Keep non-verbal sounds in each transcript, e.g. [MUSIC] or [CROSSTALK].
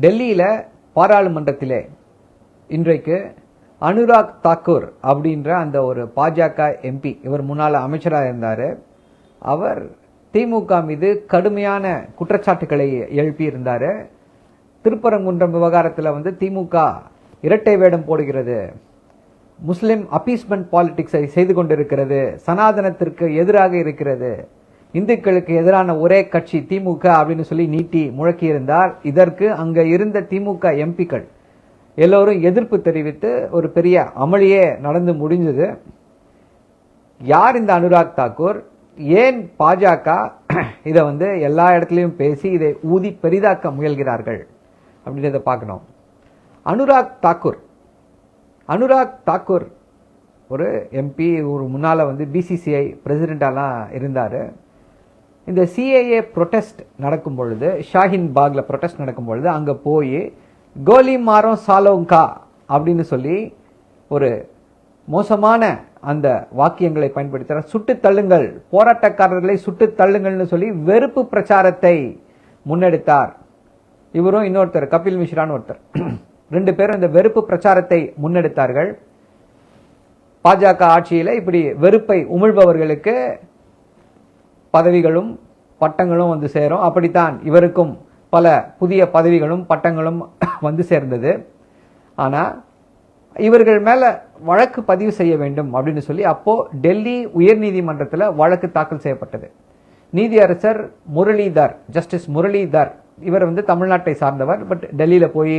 டெல்லியில் பாராளுமன்றத்திலே இன்றைக்கு அனுராக் தாக்கூர் அப்படின்ற அந்த ஒரு பாஜக எம்பி இவர் முன்னாள் அமைச்சராக இருந்தார். அவர் திமுக மீது கடுமையான குற்றச்சாட்டுகளை எழுப்பியிருந்தார். திருப்பரங்குன்றம் விவகாரத்தில் வந்து திமுக இரட்டை வேடம் போடுகிறது. முஸ்லிம் அப்பீஸ்மெண்ட் பாலிடிக்ஸை செய்து கொண்டிருக்கிறது. சனாதனத்திற்கு எதிராக இருக்கிறது. இந்துக்களுக்கு எதிரான ஒரே கட்சி திமுக அப்படின்னு சொல்லி நீட்டி முழக்கியிருந்தார். இதற்கு அங்கே இருந்த திமுக எம்பிக்கள் எல்லோரும் எதிர்ப்பு தெரிவித்து ஒரு பெரிய அமளியே நடந்து முடிஞ்சது. யார் இந்த அனுராக் தாக்கூர்? ஏன் பாஜக [CLEARS THROAT] இதை வந்து எல்லா இடத்துலையும் பேசி இதை ஊதி பெரிதாக்க முயல்கிறார்கள் அப்படின்றத பார்க்கணும். அனுராக் தாக்கூர். அனுராக் தாக்கூர் ஒரு எம்பி ஒரு முன்னால் வந்து பிசிசிஐ பிரசிடெண்ட்டாலாம் இருந்தார். இந்த சிஏஏ ப்ரொட்டஸ்ட் நடக்கும் பொழுது ஷாஹின் பாக்ல ப்ரொட்டஸ்ட் நடக்கும் பொழுது அங்கே போய் கோலி மாரம் சாலோங்கா அப்படின்னு சொல்லி ஒரு மோசமான அந்த வாக்கியங்களை பயன்படுத்துகிறார் சுட்டு தள்ளுங்கள் போராட்டக்காரர்களை சுட்டு தள்ளுங்கள்னு சொல்லி வெறுப்பு பிரச்சாரத்தை முன்னெடுத்தார். இவரும் இன்னொருத்தர் கபில் மிஸ்ரான்னு ஒருத்தர். [CLEARS THROAT] ரெண்டு பேரும் இந்த வெறுப்பு பிரச்சாரத்தை முன்னெடுத்தார்கள். பாஜக ஆட்சியில் இப்படி வெறுப்பை உமிழ்பவர்களுக்கு பதவிகளும் பட்டங்களும் வந்து சேரும். அப்படித்தான் இவருக்கும் பல புதிய பதவிகளும் பட்டங்களும் [COUGHS] வந்து சேர்ந்தது. ஆனால் இவர்கள் மேலே வழக்கு பதிவு செய்ய வேண்டும் அப்படின்னு சொல்லி அப்போது டெல்லி உயர்நீதிமன்றத்தில் வழக்கு தாக்கல் செய்யப்பட்டது. நீதியரசர் முரளிதர் ஜஸ்டிஸ் முரளிதர் இவர் வந்து தமிழ்நாட்டை சார்ந்தவர் பட் டெல்லியில் போய்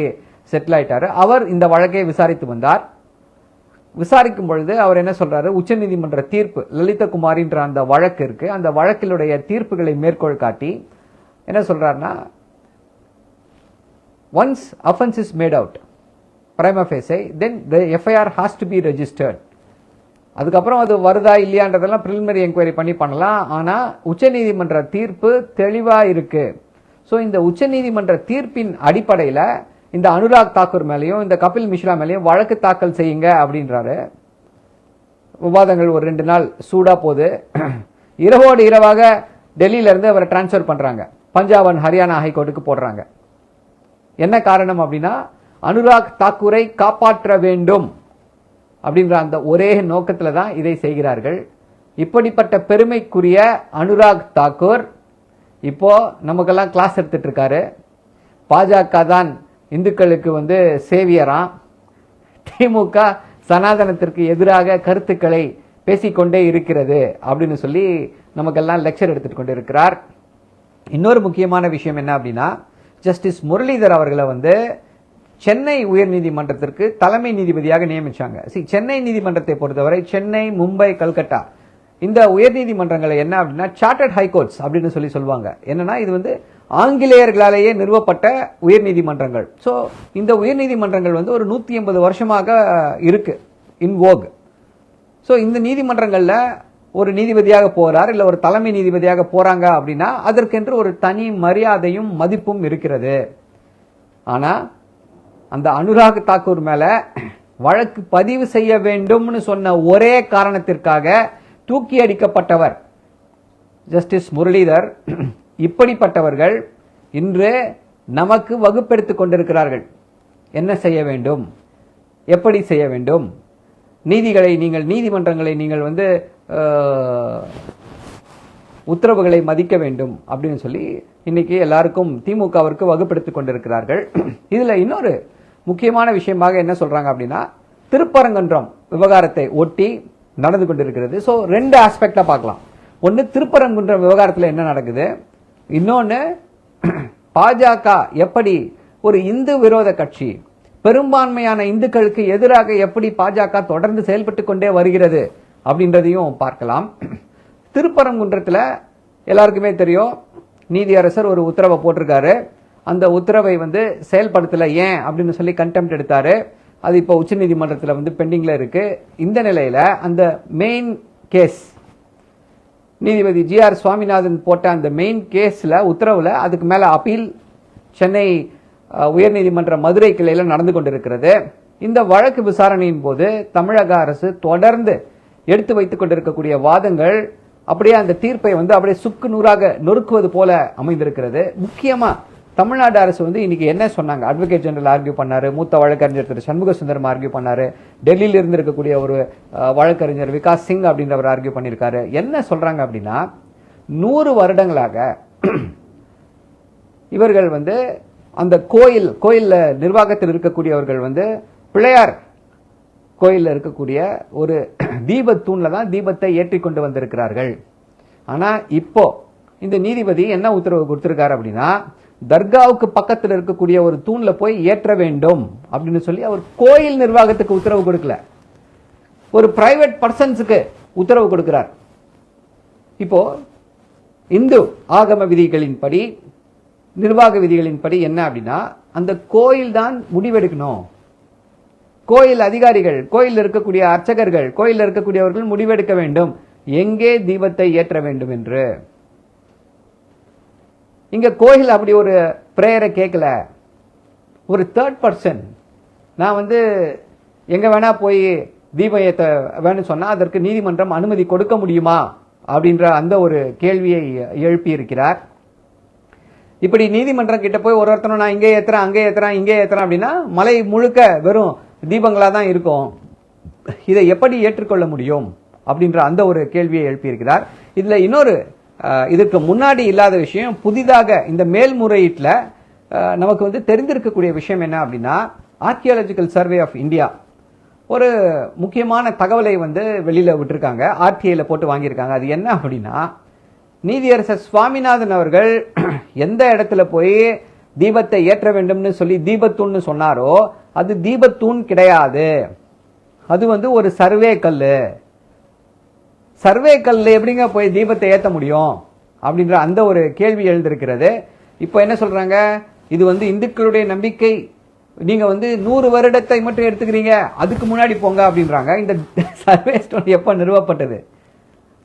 செட்டில் ஆயிட்டார். அவர் இந்த வழக்கை விசாரித்து வந்தார். விசாரிக்கும் பொழுது அவர் என்ன சொல்றாரு? உச்சநீதிமன்ற தீர்ப்பு லலிதகுமாரின்ற அந்த வழக்கு இருக்கு. அந்த வழக்கிலுடைய தீர்ப்புகளை மேற்கோள் காட்டி என்ன சொல்றாருன்னா once offence is made out prima facie then the FIR has to be registered அதுக்கப்புறம் அது வருதா இல்லையான்றதெல்லாம் ப்ரிலிமினரி என்கொயரி பண்ணி பண்ணலாம். ஆனால் உச்சநீதிமன்ற தீர்ப்பு தெளிவாக இருக்குது ஸோ இந்த உச்சநீதிமன்ற தீர்ப்பின் அடிப்படையில் இந்த அனுராக் தாக்கூர் மேலேயும் இந்த கபில் மிஸ்ரா மேலேயும் வழக்கு தாக்கல் செய்யுங்க அப்படின்றாரு. விவாதங்கள் ஒரு ரெண்டு நாள் சூடாக போகுது இரவோடு இரவாக டெல்லியிலேருந்து அவரை டிரான்ஸ்ஃபர் பண்ணுறாங்க பஞ்சாப் அண்ட் ஹரியானா ஹைகோர்ட்டுக்கு போடுறாங்க. என்ன காரணம் அப்படின்னா அனுராக் தாக்கூரை காப்பாற்ற வேண்டும் அப்படின்ற அந்த ஒரே நோக்கத்தில் தான் இதை செய்கிறார்கள். இப்படிப்பட்ட பெருமைக்குரிய அனுராக் தாக்கூர் இப்போ நமக்கெல்லாம் கிளாஸ் எடுத்துட்டு இருக்காரு. பாஜக தான் இந்துக்களுக்கு வந்து சேவியராம் திமுக சனாதனத்திற்கு எதிராக கருத்துக்களை பேசிக்கொண்டே இருக்கிறது அப்படின்னு சொல்லி நமக்கெல்லாம் லெக்சர் எடுத்துட்டு கொண்டு இருக்கிறார் இன்னொரு முக்கியமான விஷயம் என்ன அப்படின்னா ஜஸ்டிஸ் முரளிதர் அவர்களை வந்து சென்னை உயர்நீதிமன்றத்திற்கு தலைமை நீதிபதியாக நியமிச்சாங்க. See, சென்னை நீதிமன்றத்தை பொறுத்தவரை சென்னை மும்பை கல்கட்டா இந்த உயர்நீதிமன்றங்களை என்ன அப்படின்னா சார்ட்டர்ட் ஹைகோர்ட்ஸ் அப்படின்னு சொல்லி சொல்லுவாங்க. என்னன்னா இது வந்து ஆங்கிலேயர்களாலேயே நிறுவப்பட்ட உயர்நீதிமன்றங்கள் ஸோ இந்த உயர்நீதிமன்றங்கள் வந்து ஒரு நூற்றி எண்பது வருஷமாக இருக்கு இன்வோக் ஸோ இந்த நீதிமன்றங்களில் ஒரு நீதிபதியாக போகிறார் இல்லை ஒரு தலைமை நீதிபதியாக போகிறாங்க அப்படின்னா அதற்கென்று ஒரு தனி மரியாதையும் மதிப்பும் இருக்கிறது. ஆனால் அந்த அனுராக் தாக்கூர் மேலே வழக்கு பதிவு செய்ய வேண்டும்னு சொன்ன ஒரே காரணத்திற்காக தூக்கி அடிக்கப்பட்டவர் ஜஸ்டிஸ் முரளிதர் இப்படிப்பட்டவர்கள் இன்று நமக்கு வகுப்பெடுத்துக் கொண்டிருக்கிறார்கள். என்ன செய்ய வேண்டும்? எப்படி செய்ய வேண்டும்? நீதிகளை நீங்கள் நீதிமன்றங்களை நீங்கள் வந்து உத்தரவுகளை மதிக்க வேண்டும் அப்படின்னு சொல்லி இன்னைக்கு எல்லாருக்கும் திமுகவிற்கு வகுப்பெடுத்து கொண்டிருக்கிறார்கள். இதில் இன்னொரு முக்கியமான விஷயமாக என்ன சொல்றாங்க அப்படின்னா திருப்பரங்குன்றம் விவகாரத்தை ஒட்டி நடந்து கொண்டிருக்கிறது. ஸோ ரெண்டு ஆஸ்பெக்டா பார்க்கலாம். ஒன்று திருப்பரங்குன்றம் விவகாரத்தில் என்ன நடக்குது? இன்னொன்று பாஜக எப்படி ஒரு இந்து விரோத கட்சி பெரும்பான்மையான இந்துக்களுக்கு எதிராக எப்படி பாஜக தொடர்ந்து செயல்பட்டு கொண்டே வருகிறது அப்படின்றதையும் பார்க்கலாம். திருப்பரங்குன்றத்தில் எல்லாருக்குமே தெரியும் நீதியரசர் ஒரு உத்தரவை போட்டிருக்காரு. அந்த உத்தரவை வந்து செயல்படுத்தலை ஏன் அப்படின்னு சொல்லி கண்டெம்ட் எடுத்தாரு. அது இப்போ உச்சநீதிமன்றத்தில் வந்து பெண்டிங்கில் இருக்கு. இந்த நிலையில் அந்த மெயின் கேஸ் நீதிபதி ஜி ஆர் சுவாமிநாதன் போட்ட அந்த மெயின் கேஸில் உத்தரவில் அதுக்கு மேலே அப்பீல் சென்னை உயர்நீதிமன்ற மதுரை கிளையில் நடந்து கொண்டிருக்கிறது. இந்த வழக்கு விசாரணையின் போது தமிழக அரசு தொடர்ந்து எடுத்து வைத்துக் கொண்டிருக்கக்கூடிய வாதங்கள் அப்படியே அந்த தீர்ப்பை வந்து அப்படியே சுக்கு நூறாக நொறுக்குவது போல அமைந்திருக்கிறது. முக்கியமாக தமிழ்நாடு அரசு வந்து இன்னைக்கு என்ன சொன்னாங்க? அட்வொகேட் ஜெனரல் ஆர்கியூ பண்ணாரு மூத்த வழக்கறிஞர் திரு சண்முக சுந்தரம் ஆர்கியூ பண்ணாரு. டெல்லியில் இருந்து இருக்கக்கூடிய ஒரு வழக்கறிஞர் விகாஸ் சிங் அப்படின்றவர் ஆர்கியூ பண்ணியிருக்காரு. என்ன சொல்கிறாங்க அப்படின்னா நூறு வருடங்களாக [CLEARS THROAT] இவர்கள் வந்து அந்த கோயில் கோயிலில் நிர்வாகத்தில் இருக்கக்கூடியவர்கள் வந்து பிள்ளையார் கோயிலில் இருக்கக்கூடிய ஒரு [CLEARS THROAT] தீபத்தூண்ல தான் தீபத்தை ஏற்றி கொண்டு வந்திருக்கிறார்கள். ஆனால் இப்போ இந்த நீதிபதி என்ன உத்தரவு கொடுத்துருக்காரு அப்படின்னா தர்காவுக்கு பக்கத்தில் இருக்கக்கூடிய ஒரு தூணில் போய் ஏற்ற வேண்டும் அப்படின்னு சொல்லி அவர் கோயில் நிர்வாகத்துக்கு உத்தரவு கொடுக்கல. ஒரு பிரைவேட் பர்சன்ஸுக்கு உத்தரவு கொடுக்கிறார். இப்போ இந்து ஆகம விதிகளின்படி நிர்வாக விதிகளின்படி என்ன அப்படின்னா அந்த கோயில் தான் முடிவெடுக்கணும். கோயில் அதிகாரிகள் கோயில் இருக்கக்கூடிய அர்ச்சகர்கள் கோயில் இருக்கக்கூடியவர்கள் முடிவெடுக்க வேண்டும். எங்கே தீபத்தை ஏற்ற வேண்டும் என்று. இங்கே கோயில் அப்படி ஒரு ப்ரேயரை கேட்கல ஒரு தேர்ட் பர்சன் நான் வந்து எங்கே வேணால் போய் தீபம் ஏற்ற வேணும்னு சொன்னால் அதற்கு நீதிமன்றம் அனுமதி கொடுக்க முடியுமா? அப்படின்ற அந்த ஒரு கேள்வியை எழுப்பியிருக்கிறார் இப்படி நீதிமன்றம் கிட்ட போய் ஒரு ஒருத்தனும் நான் இங்கே ஏற்றுறேன் அங்கே ஏற்றுறேன் இங்கே ஏற்றுறேன் அப்படின்னா மலை முழுக்க வெறும் தீபங்களாக தான் இருக்கும். இதை எப்படி ஏற்றுக்கொள்ள முடியும்? அப்படின்ற அந்த ஒரு கேள்வியை எழுப்பியிருக்கிறார் இதில் இன்னொரு இதற்கு முன்னாடி இல்லாத விஷயம் புதிதாக இந்த மேல்முறையீட்டில் நமக்கு வந்து தெரிந்திருக்கக்கூடிய விஷயம் என்ன அப்படின்னா ஆர்கியாலஜிக்கல் சர்வே ஆஃப் இந்தியா ஒரு முக்கியமான தகவலை வந்து வெளியில் விட்டுருக்காங்க. ஆர்டிஐல போட்டு வாங்கியிருக்காங்க. அது என்ன அப்படின்னா நீதியரசர் சுவாமிநாதன் அவர்கள் [CLEARS THROAT] எந்த இடத்துல போய் தீபத்தை ஏற்ற வேண்டும்னு சொல்லி தீபத்தூண்னு சொன்னாரோ அது தீபத்தூண் கிடையாது. அது வந்து ஒரு சர்வே கல் சர்வே கல்லில் எப்படிங்க போய் தீபத்தை ஏற்ற முடியும்? அப்படின்ற அந்த ஒரு கேள்வி எழுந்திருக்கிறது. இப்போ என்ன சொல்கிறாங்க இது வந்து இந்துக்களுடைய நம்பிக்கை. நீங்கள் வந்து நூறு வருடத்தை மட்டும் எடுத்துக்கிறீங்க. அதுக்கு முன்னாடி போங்க அப்படின்றாங்க. இந்த [LAUGHS] சர்வே ஸ்டோன் எப்போ நிறுவப்பட்டது?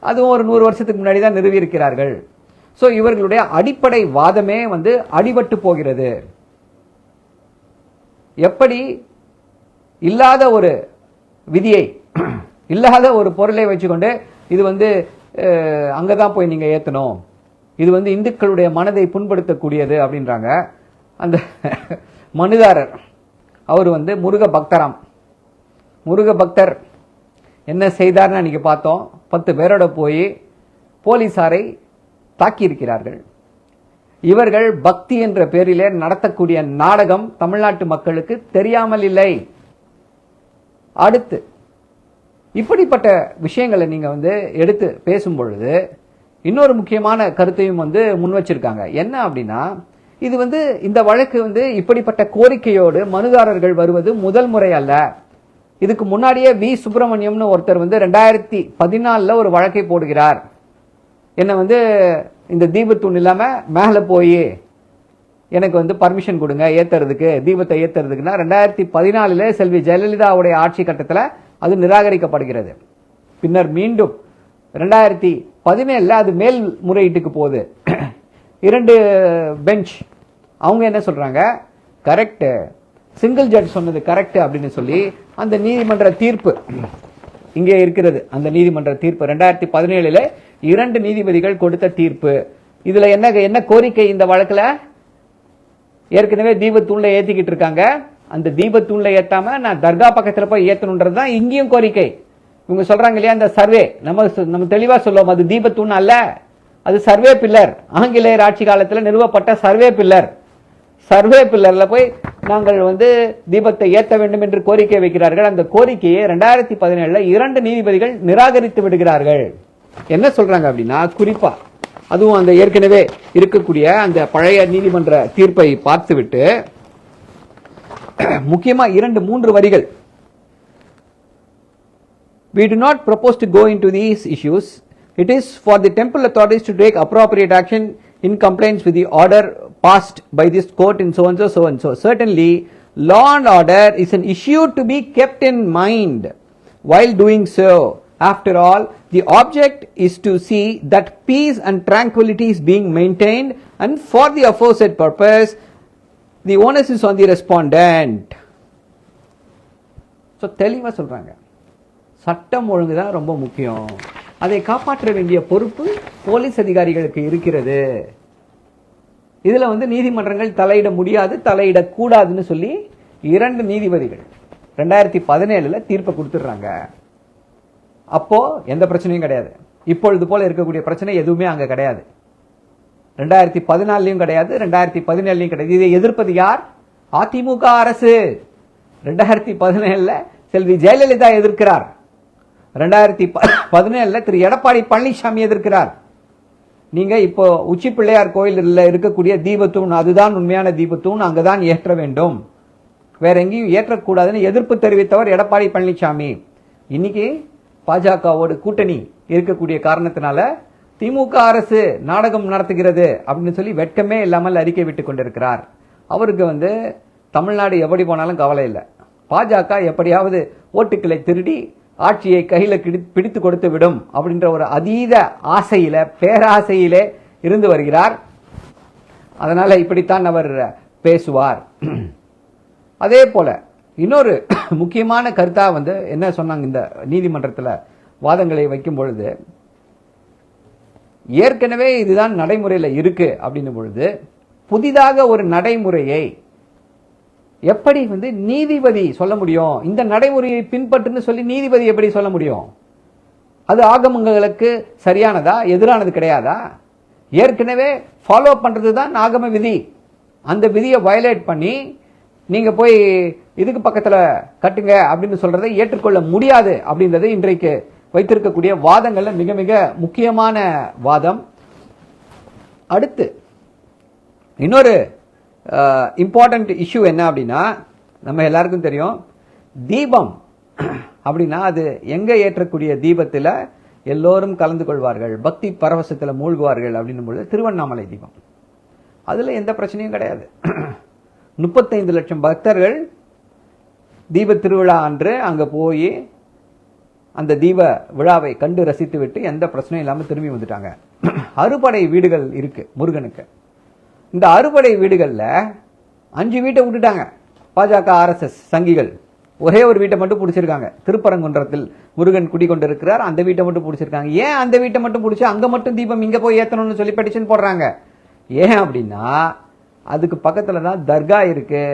அதுவும் ஒரு நூறு வருஷத்துக்கு முன்னாடி தான் நிறுவி இருக்கிறார்கள் ஸோ இவர்களுடைய அடிப்படை வாதமே வந்து அடிபட்டு போகிறது. எப்படி? இல்லாத ஒரு விதியை [CLEARS THROAT] இல்லாத ஒரு பொருளை வச்சுக்கொண்டு இது வந்து அங்கே தான் போய் நீங்கள் ஏற்றணும் இது வந்து இந்துக்களுடைய மனதை புண்படுத்தக்கூடியது அப்படின்றாங்க. அந்த மனுதாரர் அவர் வந்து முருக பக்தராம். முருக பக்தர் என்ன செய்தார்னு அன்னைக்கு பார்த்தோம். பத்து பேரோட போய் போலீஸாரை தாக்கியிருக்கிறார்கள். இவர்கள் பக்தி என்ற பேரிலே நடத்தக்கூடிய நாடகம் தமிழ்நாட்டு மக்களுக்கு தெரியாமல் இல்லை. அடுத்து இப்படிப்பட்ட விஷயங்களை நீங்கள் வந்து எடுத்து பேசும் பொழுது இன்னொரு முக்கியமான கருத்தையும் வந்து முன் வச்சிருக்காங்க. என்ன அப்படின்னா இது வந்து இந்த வழக்கு வந்து இப்படிப்பட்ட கோரிக்கையோடு மனுதாரர்கள் வருவது முதல் முறை அல்ல. இதுக்கு முன்னாடியே வி. சுப்பிரமணியம்னு ஒருத்தர் வந்து ரெண்டாயிரத்தி பதினாலில் ஒரு வழக்கை போடுகிறார். என்னை வந்து இந்த தீபத்தூண் இல்லாமல் மேலே போய் எனக்கு வந்து பர்மிஷன் கொடுங்க ஏத்துறதுக்கு தீபத்தை ஏத்துறதுக்குன்னா ரெண்டாயிரத்தி பதினாலில் செல்வி ஜெயலலிதாவுடைய ஆட்சி கட்டத்தில் அது நிராகரிக்கப்படுகிறது. பின்னர் மீண்டும் ரெண்டாயிரத்தி பதினேழில் அது மேல் முறையீட்டுக்கு போகுது. இரண்டு பெஞ்ச் அவங்க என்ன சொல்கிறாங்க கரெக்டு சிங்கிள் ஜட்ஜ் சொன்னது கரெக்ட் அப்படின்னு சொல்லி அந்த நீதிமன்ற தீர்ப்பு இங்கே இருக்கிறது. அந்த நீதிமன்ற தீர்ப்பு ரெண்டாயிரத்தி பதினேழில் இரண்டு நீதிபதிகள் கொடுத்த தீர்ப்பு. இதில் என்ன என்ன கோரிக்கை இந்த வழக்கில்? ஏற்கனவே தீபத்தூண்ல ஏற்றிக்கிட்டு இருக்காங்க. அந்த தீபத்தூண்ல ஏற்றாம நான் தர்கா பக்கத்துல போய் ஏற்றணுன்றது தான் இங்கேயும் கோரிக்கை. இவங்க சொல்றாங்க இல்லையா அந்த சர்வே. நம்ம நம்ம தெளிவா சொல்லுவோம் அது தீபத்தூண் அல்ல. அது சர்வே பில்லர். ஆங்கிலேயர் ஆட்சி காலத்தில் நிறுவப்பட்ட சர்வே பில்லர். சர்வே பில்லரில் போய் நாங்கள் வந்து தீபத்தை ஏற்ற வேண்டும் என்று கோரிக்கை வைக்கிறார்கள். அந்த கோரிக்கையை ரெண்டாயிரத்தி பதினேழுல இரண்டு நீதிபதிகள் நிராகரித்து விடுகிறார்கள். என்ன சொல்றாங்க அப்படின்னா குறிப்பா அதுவும் அந்த ஏற்கனவே இருக்கக்கூடிய அந்த பழைய நீதிமன்ற தீர்ப்பை பார்த்துவிட்டு [CLEARS THROAT] முக்கியமா இரண்டு மூன்று வரிகள் We do not propose to go into these issues. It is for the temple authorities to take appropriate action in compliance with the order passed by this court in so and so, so and so. Certainly, law and order is an issue to be kept in mind while doing so. After all, the object is to see that peace and tranquility is being maintained, and for the aforesaid purpose, the onus is on the respondent. So தெளிவாக சொல்கிறாங்க சட்டம் ஒழுங்கு தான் ரொம்ப முக்கியம். அதை காப்பாற்ற வேண்டிய பொறுப்பு போலீஸ் அதிகாரிகளுக்கு இருக்கிறது. இதில் வந்து நீதிமன்றங்கள் தலையிட முடியாது தலையிடக்கூடாதுன்னு சொல்லி இரண்டு நீதிபதிகள் ரெண்டாயிரத்தி பதினேழில் தீர்ப்பை கொடுத்துட்றாங்க. அப்போது எந்த பிரச்சனையும் கிடையாது. இப்பொழுது போல் இருக்கக்கூடிய பிரச்சனை எதுவுமே அங்கே கிடையாது. ரெண்டாயிரத்தி பதினாலையும் கிடையாது ரெண்டாயிரத்தி பதினேழுலையும் கிடையாது. இதை எதிர்ப்பது யார்? அதிமுக அரசு. ரெண்டாயிரத்தி பதினேழில் செல்வி ஜெயலலிதா எதிர்க்கிறார். ரெண்டாயிரத்தி பதினேழில் திரு எடப்பாடி பழனிசாமி எதிர்க்கிறார். நீங்க இப்போ உச்சி பிள்ளையார் கோயிலில் இருக்கக்கூடிய தீபத்தூண் அதுதான் உண்மையான தீபத்தூண் அங்கதான் ஏற்ற வேண்டும். வேற எங்கேயும் ஏற்றக்கூடாதுன்னு எதிர்ப்பு தெரிவித்தவர் எடப்பாடி பழனிசாமி. இன்னைக்கு பாஜகவோட கூட்டணி இருக்கக்கூடிய காரணத்தினால திமுக அரசு நாடகம் நடத்துகிறது அப்படின்னு சொல்லி வெட்கமே இல்லாமல் அறிக்கை விட்டு கொண்டிருக்கிறார். அவருக்கு வந்து தமிழ்நாடு எப்படி போனாலும் கவலை இல்லை. பாஜக எப்படியாவது ஓட்டுக்களை திருடி ஆட்சியை கையில் பிடித்து கொடுத்து விடும் அப்படின்ற ஒரு அதீத ஆசையில் பேராசையிலே இருந்து வருகிறார். அதனால் இப்படித்தான் அவர் பேசுவார். அதே போல இன்னொரு முக்கியமான கருத்தாக வந்து என்ன சொன்னாங்க இந்த நீதிமன்றத்தில் வாதங்களை வைக்கும் பொழுது ஏற்கனவே இதுதான் நடைமுறையில் இருக்கு அப்படின்னும் பொழுது புதிதாக ஒரு நடைமுறையை எப்படி வந்து நீதிபதி சொல்ல முடியும்? இந்த நடைமுறையை பின்பற்றுன்னு சொல்லி நீதிபதி எப்படி சொல்ல முடியும்? அது ஆகமங்களுக்கு சரியானதா எதிரானது கிடையாதா? ஏற்கனவே ஃபாலோ பண்ணுறது தான் ஆகம விதி. அந்த விதியை வயலேட் பண்ணி நீங்கள் போய் இதுக்கு பக்கத்தில் கட்டுங்க அப்படின்னு சொல்கிறத ஏற்றுக்கொள்ள முடியாது அப்படின்றது இன்றைக்கு வைத்திருக்கக்கூடிய வாதங்கள்ல மிக மிக முக்கியமான வாதம். அடுத்து இன்னொரு இம்பார்ட்டன்ட் இஷ்யூ என்ன அப்படின்னா நம்ம எல்லாருக்கும் தெரியும் தீபம். அப்படின்னா அது எங்கே ஏற்றக்கூடிய தீபத்தில் எல்லோரும் கலந்து கொள்வார்கள் பக்தி பரவசத்தில் மூழ்குவார்கள் அப்படின்னும் பொழுது திருவண்ணாமலை தீபம். அதில் எந்த பிரச்சனையும் கிடையாது. முப்பத்தைந்து லட்சம் பக்தர்கள் தீப திருவிழா அன்று அங்கே போய் அந்த தீப விழாவை கண்டு ரசித்து விட்டு எந்த பிரச்சனையும் இல்லாமல் திரும்பி வந்துட்டாங்க. அறுபடை வீடுகள் இருக்கு முருகனுக்கு. இந்த அறுபடை வீடுகளில் அஞ்சு வீட்டை விட்டுட்டாங்க. பாஜக ஆர்எஸ்எஸ் சங்கிகள். ஒரே ஒரு வீட்டை மட்டும் பிடிச்சிருக்காங்க. திருப்பரங்குன்றத்தில் முருகன் குடிக்கொண்டிருக்கிறார் அந்த வீட்டை மட்டும் பிடிச்சிருக்காங்க. ஏன் அந்த வீட்டை மட்டும் பிடிச்சி அங்கே மட்டும் தீபம் இங்கே போய் ஏற்றணும்னு சொல்லி பெட்டிஷன் போடுறாங்க? ஏன் அப்படின்னா அதுக்கு பக்கத்தில் தான் தர்கா இருக்கு.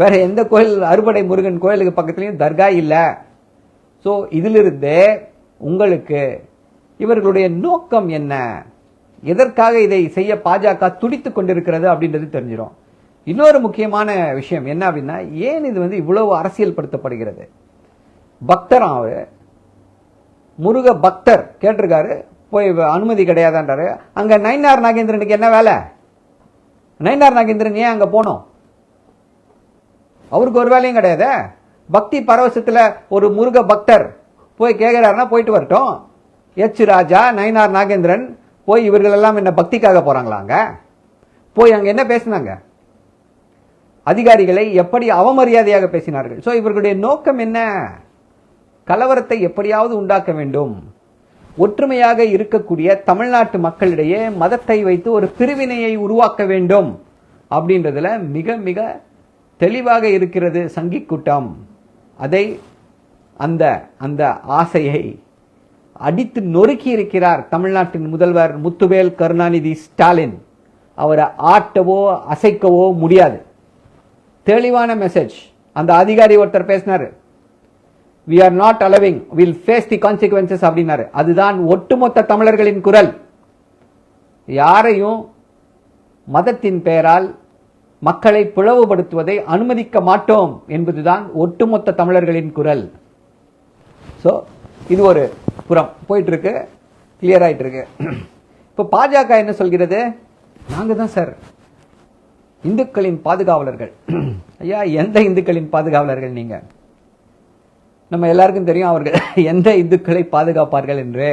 வேற எந்த கோயில் அறுபடை முருகன் கோயிலுக்கு பக்கத்துலேயும் தர்கா இல்லை. ஸோ இதிலிருந்தே உங்களுக்கு இவர்களுடைய நோக்கம் என்ன? எதற்காக இதை செய்ய பாஜக துடித்து கொண்டிருக்கிறது அப்படின்றது தெரிஞ்சிடும் இன்னொரு முக்கியமான விஷயம் என்ன அப்படின்னா ஏன் இது வந்து இவ்வளவு அரசியல் படுத்தப்படுகிறது பக்தராம் முருக பக்தர் கேட்டிருக்காரு போய் அனுமதி கிடையாதான்றாரு. அங்கே நயினார் நாகேந்திரனுக்கு என்ன வேலை? நயினார் நாகேந்திரன் ஏன் அங்கே போனோம்? அவருக்கு ஒரு வேலையும் கிடையாதே? பக்தி பரவசத்துல ஒரு முருக பக்தர் போய் கேட்குறாருன்னா போயிட்டு வரட்டும். எச் ராஜா நயனார் நாகேந்திரன் போய் இவர்களெல்லாம் என்ன பக்திக்காக போறாங்களாங்க? போய் அங்கே என்ன பேசினாங்க? அதிகாரிகளை எப்படி அவமரியாதையாக பேசினார்கள்? ஸோ இவர்களுடைய நோக்கம் என்ன? கலவரத்தை எப்படியாவது உண்டாக்க வேண்டும். ஒற்றுமையாக இருக்கக்கூடிய தமிழ்நாட்டு மக்களிடையே மதத்தை வைத்து ஒரு பிரிவினையை உருவாக்க வேண்டும். அப்படின்றதுல மிக மிக தெளிவாக இருக்கிறது சங்கி கூட்டம். அதை அந்த அந்த ஆசையை அடித்து நொறுக்கி இருக்கிறார் தமிழ்நாட்டின் முதல்வர் முத்துவேல் கருணாநிதி ஸ்டாலின். அவரை ஆட்டவோ அசைக்கவோ முடியாது. தெளிவான மெசேஜ் அந்த அதிகாரி ஒருத்தர் பேசினார். We are not allowing will face the consequences அப்படின்னாரு. அதுதான் ஒட்டுமொத்த தமிழர்களின் குரல். யாரையும் மதத்தின் பெயரால் மக்களை பிளவுபடுத்துவதை அனுமதிக்க மாட்டோம் என்பதுதான் ஒட்டுமொத்த தமிழர்களின் குரல். ஸோ இது ஒரு புறம். போயிட்டுருக்கு. கிளியர் ஆயிட்டு இருக்கு இப்போ பாஜக என்ன சொல்கிறது? நாங்கள் தான் சார் இந்துக்களின் பாதுகாவலர்கள். ஐயா எந்த இந்துக்களின் பாதுகாவலர்கள் நீங்கள் நம்ம எல்லாருக்கும் தெரியும் அவர்கள் [LAUGHS] எந்த இந்துக்களை பாதுகாப்பார்கள் என்று.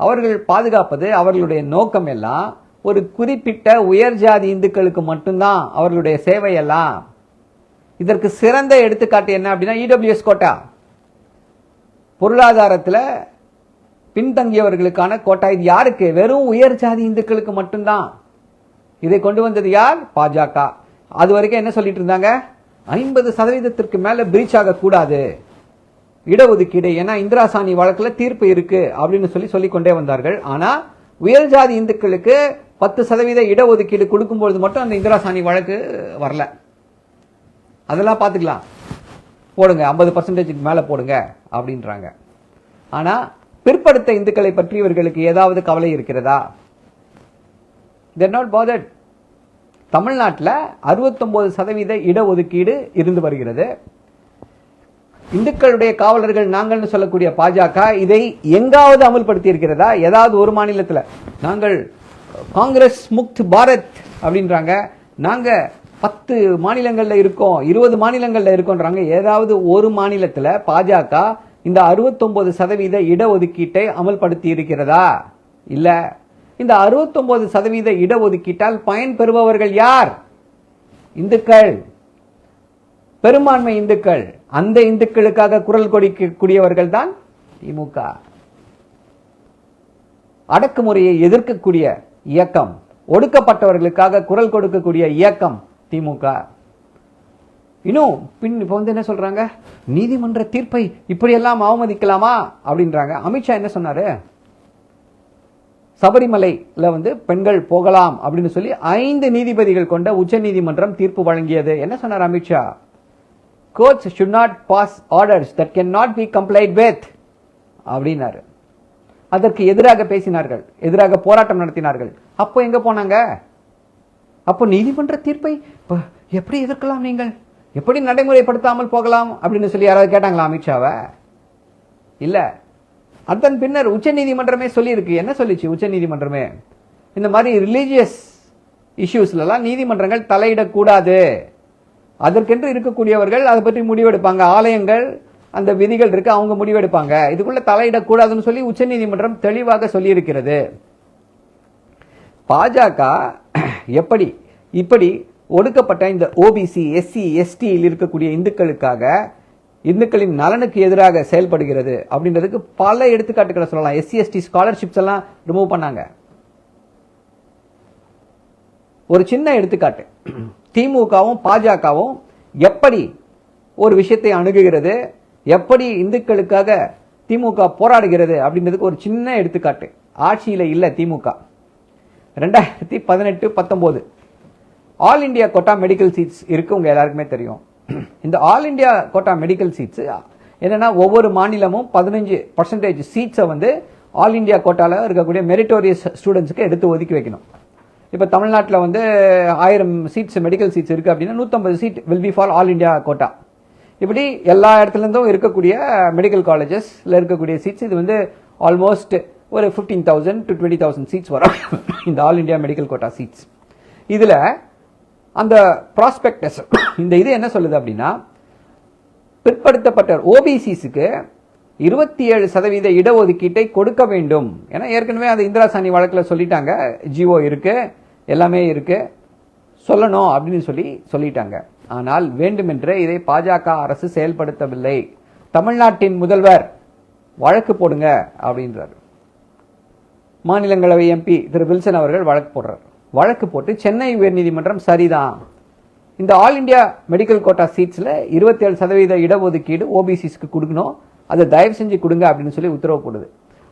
அவர்கள் பாதுகாப்பது அவர்களுடைய நோக்கம் எல்லாம் ஒரு குறிப்பிட்ட உயர் ஜாதி இந்துக்களுக்கு மட்டும்தான் அவர்களுடைய சேவையெல்லாம். இதற்கு சிறந்த எடுத்துக்காட்டு என்ன அப்படின்னா இடபிள்யூஎஸ் கோட்டா. பொருளாதாரத்தில் பின்தங்கியவர்களுக்கான கோட்டா. இது யாருக்கு? வெறும் உயர் ஜாதி இந்துக்களுக்கு மட்டும்தான். இதை கொண்டு வந்தது யார்? பாஜக. அது வரைக்கும் என்ன சொல்லிட்டு இருந்தாங்க? ஐம்பது சதவீதத்திற்கு மேல பிரீச் ஆகக்கூடாது. இடஒதுக்கீடு. ஏன்னா இந்திரா சாணி வழக்கில் தீர்ப்பு இருக்கு அப்படின்னு சொல்லி சொல்லிக்கொண்டே வந்தார்கள். ஆனால் உயர் ஜாதி இந்துக்களுக்கு பத்து சதவீத இடஒதுக்கீடு கொடுக்கும்பொழுது மட்டும் அந்த இந்திரா சாணி வழக்கு வரல. அதெல்லாம் பார்த்துக்கலாம். போடுங்க ஐம்பது பர்சன்டேஜுக்கு மேலே போடுங்க அப்படின்றாங்க. ஆனால் பிற்படுத்த இந்துக்களை பற்றி இவர்களுக்கு ஏதாவது கவலை இருக்கிறதா? தேர் நாட் பாதட் தமிழ்நாட்டில் அறுபத்தொம்பது சதவீத இடஒதுக்கீடு இருந்து வருகிறது. இந்துக்களுடைய காவலர்கள் நாங்கள்னு சொல்லக்கூடிய பாஜக இதை எங்காவது அமல்படுத்தி இருக்கிறதா ஏதாவது ஒரு மாநிலத்தில். நாங்கள் காங்கிரஸ் முக்த் பாரத் அப்படின்றாங்க. நாங்க பத்து மாநிலங்கள்ல இருக்கோம் இருபது மாநிலங்கள்ல இருக்கோன்றாங்க. ஏதாவது ஒரு மாநிலத்தில் பாஜக இந்த அறுபத்தொன்பது சதவீத இடஒதுக்கீட்டை அமல்படுத்தி இருக்கிறதா? இல்ல. இந்த அறுபத்தொன்பது சதவீத இடஒதுக்கீட்டால் பயன் பெறுபவர்கள் யார்? இந்துக்கள். பெரும்பான்மை இந்துக்கள். அந்த இந்துக்களுக்காக குரல் கொடுக்கக்கூடியவர்கள் தான் திமுக. அடக்குமுறையை எதிர்க்கக்கூடிய இயக்கம். ஒடுக்கப்பட்டவர்களுக்காக குரல் கொடுக்கக்கூடிய இயக்கம் திமுக. இன்னும் பின் இப்போ வந்து என்ன சொல்றாங்க? நீதிமன்ற தீர்ப்பை இப்படியெல்லாம் அவமதிக்கலாமா? அப்படின்றாங்க. அமித்ஷா என்ன சொன்னாரு? சபரிமலையில் வந்து பெண்கள் போகலாம் அப்படின்னு சொல்லி ஐந்து நீதிபதிகள் கொண்ட உச்ச நீதிமன்றம் தீர்ப்பு வழங்கியது. என்ன சொன்னார் Amit Shah? Courts should not pass orders that can not B complied with அப்படின்னாரு. அதற்கு எதிராக பேசினார்கள் எதிராக போராட்டம் நடத்தினார்கள். அப்போ எங்க போனாங்க? அப்போ நீதிமன்ற தீர்ப்பை எப்படி எதிர்க்கலாம் நீங்கள்? எப்படி நடைமுறைப்படுத்தாமல் போகலாம் அப்படின்னு சொல்லி யாராவது கேட்டாங்களா அமித்ஷாவை? இல்லை. அதன் பின்னர் உச்ச நீதிமன்றமே சொல்லியிருக்கு. என்ன சொல்லிச்சு உச்ச நீதிமன்றமே? இந்த மாதிரி ரிலீஜியஸ் இஷ்யூஸ்லாம் நீதிமன்றங்கள் தலையிடக்கூடாது. அதற்கென்று இருக்கக்கூடியவர்கள் அதை பற்றி முடிவெடுப்பாங்க. ஆலயங்கள் அந்த விதிகள் இருக்கு அவங்க முடிவெடுப்பாங்க. இதுக்குள்ள தலையிடக்கூடாதுன்னு சொல்லி உச்சநீதிமன்றம் தெளிவாக சொல்லியிருக்கிறது. பாஜக எப்படி இப்படி ஒடுக்கப்பட்ட இந்த ஓபிசி எஸ்சி எஸ்டியில் இருக்கக்கூடிய இந்துக்களுக்காக இந்துக்களின் நலனுக்கு எதிராக செயல்படுகிறது அப்படின்றதுக்கு பல எடுத்துக்காட்டுகளை சொல்லலாம். எஸ்சி எஸ்டி ஸ்காலர்ஷிப்ஸ் எல்லாம் ரிமூவ் பண்ணாங்க. ஒரு சின்ன எடுத்துக்காட்டு. திமுகவும் பாஜகவும் எப்படி ஒரு விஷயத்தை அணுகுகிறது? எப்படி இந்துக்களுக்காக திமுக போராடுகிறது அப்படின்றதுக்கு ஒரு சின்ன எடுத்துக்காட்டு. ஆட்சியில் இல்லை திமுக. ரெண்டாயிரத்தி பதினெட்டு பத்தொம்போது. All India quota medical seats இருக்குது உங்கள் எல்லாருக்குமே தெரியும். இந்த all India quota medical seats என்னன்னா ஒவ்வொரு மாநிலமும் பதினஞ்சு பர்சன்டேஜ் சீட்ஸை வந்து ஆல் இந்தியா கோட்டாவில் இருக்கக்கூடிய மெரிட்டோரியஸ் ஸ்டூடெண்ட்ஸ்க்கு எடுத்து ஒதுக்கி வைக்கணும். இப்போ தமிழ்நாட்டில் வந்து ஆயிரம் சீட்ஸ் மெடிக்கல் சீட்ஸ் இருக்குது அப்படின்னா நூற்றம்பது seat will be for all India quota இப்படி எல்லா இடத்துலேருந்தும் இருக்கக்கூடிய மெடிக்கல் காலேஜஸில் இருக்கக்கூடிய சீட்ஸ் இது வந்து ஆல்மோஸ்ட் ஒரு fifteen thousand to twenty thousand seats வரும். [COUGHS] இந்த all India medical quota seats இதில் அந்த ப்ராஸ்பெக்டஸ் [COUGHS] இந்த இது என்ன சொல்லுது அப்படின்னா பிற்படுத்தப்பட்ட ஓபிசிஸுக்கு இருபத்தி ஏழு சதவீத இடஒதுக்கீட்டை கொடுக்க வேண்டும். ஏன்னா ஏற்கனவே அந்த இந்திரா சாணி வழக்கில் சொல்லிட்டாங்க. ஜிஓ இருக்கு எல்லாமே இருக்குது சொல்லணும் அப்படின்னு சொல்லி சொல்லிட்டாங்க. ஆனால் வேண்டுமென்றே இதை பாஜக அரசு செயல்படுத்தவில்லை. தமிழ்நாட்டின் முதல்வர் வழக்கு போடுங்க அப்படின்றார். மாநிலங்களவை எம்பி திரு வில்சன் அவர்கள் வழக்கு போடுறார். வழக்கு போட்டு சென்னை உயர்நீதிமன்றம் சரிதான். இந்த ஆல் இந்தியா மெடிக்கல் கோட்டா சீட்ஸில் இருபத்தேழு சதவீத இடஒதுக்கீடு ஓபிசிஸ்க்கு கொடுக்கணும். அதை தயவு செஞ்சு கொடுங்க அப்படின்னு சொல்லி உத்தரவு போடுது.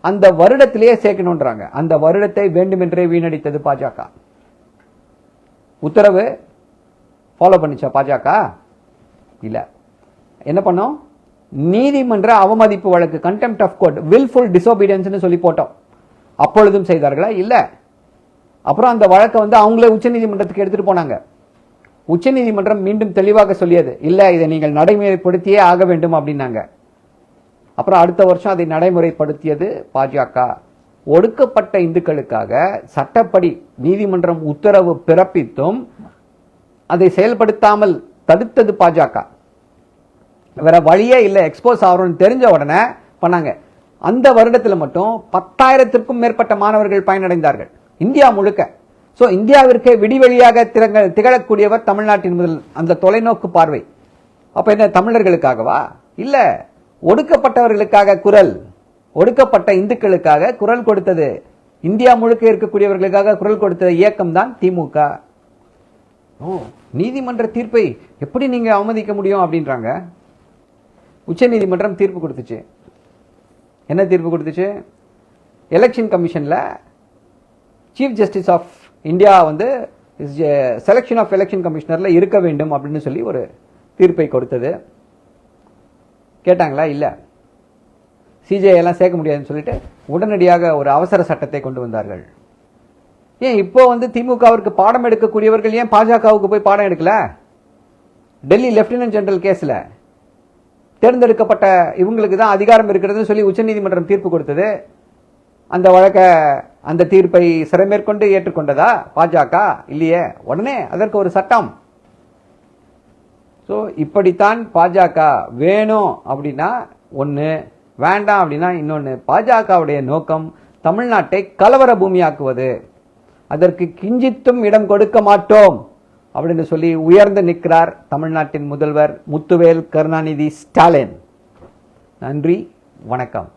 அந்த வருடத்திலேயே சேர்க்கணுன்றாங்க அந்த வருடத்தை வேண்டுமென்றே வீணடித்தது பாஜக. உத்தரவு ஃபாலோ பண்ணிச்சா பாஜக? இல்லை. என்ன பண்ணோம்? நீதிமன்ற அவமதிப்பு வழக்கு கண்டெம்ட் ஆஃப் கோர்ட் வில்ஃபுல் டிசோபீடியன்ஸ்னு சொல்லி போட்டோம். அப்பொழுதும் செய்தார்களா? இல்லை. அப்புறம் அந்த வழக்கை வந்து அவங்களே உச்சநீதிமன்றத்துக்கு எடுத்துகிட்டு போனாங்க. உச்சநீதிமன்றம் மீண்டும் தெளிவாக சொல்லியது. இல்லை இதை நீங்கள் நடைமுறைப்படுத்தியே ஆக வேண்டும் அப்படின்னாங்க. அப்புறம் அடுத்த வருஷம் அதை நடைமுறைப்படுத்தியது பாஜக. ஒடுக்கப்பட்ட இந்துக்களுக்காக சட்டப்படி நீதிமன்றம் உத்தரவு பிறப்பித்தும் அதை செயல்படுத்தாமல் தடுத்தது பாஜக. வேற வழியே இல்லை. எக்ஸ்போஸ் ஆகிறோம்னு தெரிஞ்ச உடனே பண்ணாங்க. அந்த வருடத்தில் மட்டும் பத்தாயிரத்திற்கும் மேற்பட்ட மாணவர்கள் பயனடைந்தார்கள். இந்தியா முழுக்க. ஸோ இந்தியாவிற்கே விடிவெளியாக திறங்க திகழக்கூடியவர் தமிழ்நாட்டின் முதல் அந்த தொலைநோக்கு பார்வை. அப்போ என்ன தமிழர்களுக்காகவா? இல்லை ஒடுக்கப்பட்டவர்களுக்காக குரல். ஒடுக்கப்பட்ட இந்துக்களுக்காக குரல் கொடுத்தது. இந்தியா முழுக்க இருக்கக்கூடியவர்களுக்காக குரல் கொடுத்த இயக்கம் தான் திமுக. ஓ நீதிமன்ற தீர்ப்பை எப்படி நீங்க அவமதிக்க முடியும் அப்படின்றாங்க? உச்ச நீதிமன்றம் தீர்ப்பு கொடுத்துச்சு. என்ன தீர்ப்பு கொடுத்துச்சு? எலெக்ஷன் கமிஷனில் சீஃப் ஜஸ்டிஸ் ஆஃப் இந்தியா வந்து செலெக்ஷன் ஆஃப் எலெக்ஷன் கமிஷனரில் இருக்க வேண்டும் அப்படின்னு சொல்லி ஒரு தீர்ப்பை கொடுத்தது. கேட்டாங்களா? இல்லை. சிஜே எல்லாம் சேர்க்க முடியாதுன்னு சொல்லிட்டு உடனடியாக ஒரு அவசர சட்டத்தை கொண்டு வந்தார்கள். ஏன் இப்போ வந்து திமுகவிற்கு பாடம் எடுக்கக்கூடியவர்கள் ஏன் பாஜகவுக்கு போய் பாடம் எடுக்கல? டெல்லி லெப்டினன்ட் ஜெனரல் கேஸில் தேர்ந்தெடுக்கப்பட்ட இவங்களுக்கு தான் அதிகாரம் இருக்கிறதுன்னு சொல்லி உச்சநீதிமன்றம் தீர்ப்பு கொடுத்தது. அந்த வழக்கை அந்த தீர்ப்பை சிறைமேற்கொண்டு ஏற்றுக்கொண்டதா? பாஜக? இல்லையே. உடனே அதற்கு ஒரு சட்டம். ஸோ இப்படித்தான் பாஜக வேணும் அப்படின்னா ஒன்று வேண்டாம் அப்படின்னா இன்னொன்று பாஜகவுடைய நோக்கம் தமிழ்நாட்டை கலவர பூமியாக்குவது. அதற்கு கிஞ்சித்தும் இடம் கொடுக்க மாட்டோம் அப்படின்னு சொல்லி உயர்ந்து நிற்கிறார் தமிழ்நாட்டின் முதல்வர் முத்துவேல் கருணாநிதி ஸ்டாலின். நன்றி வணக்கம்.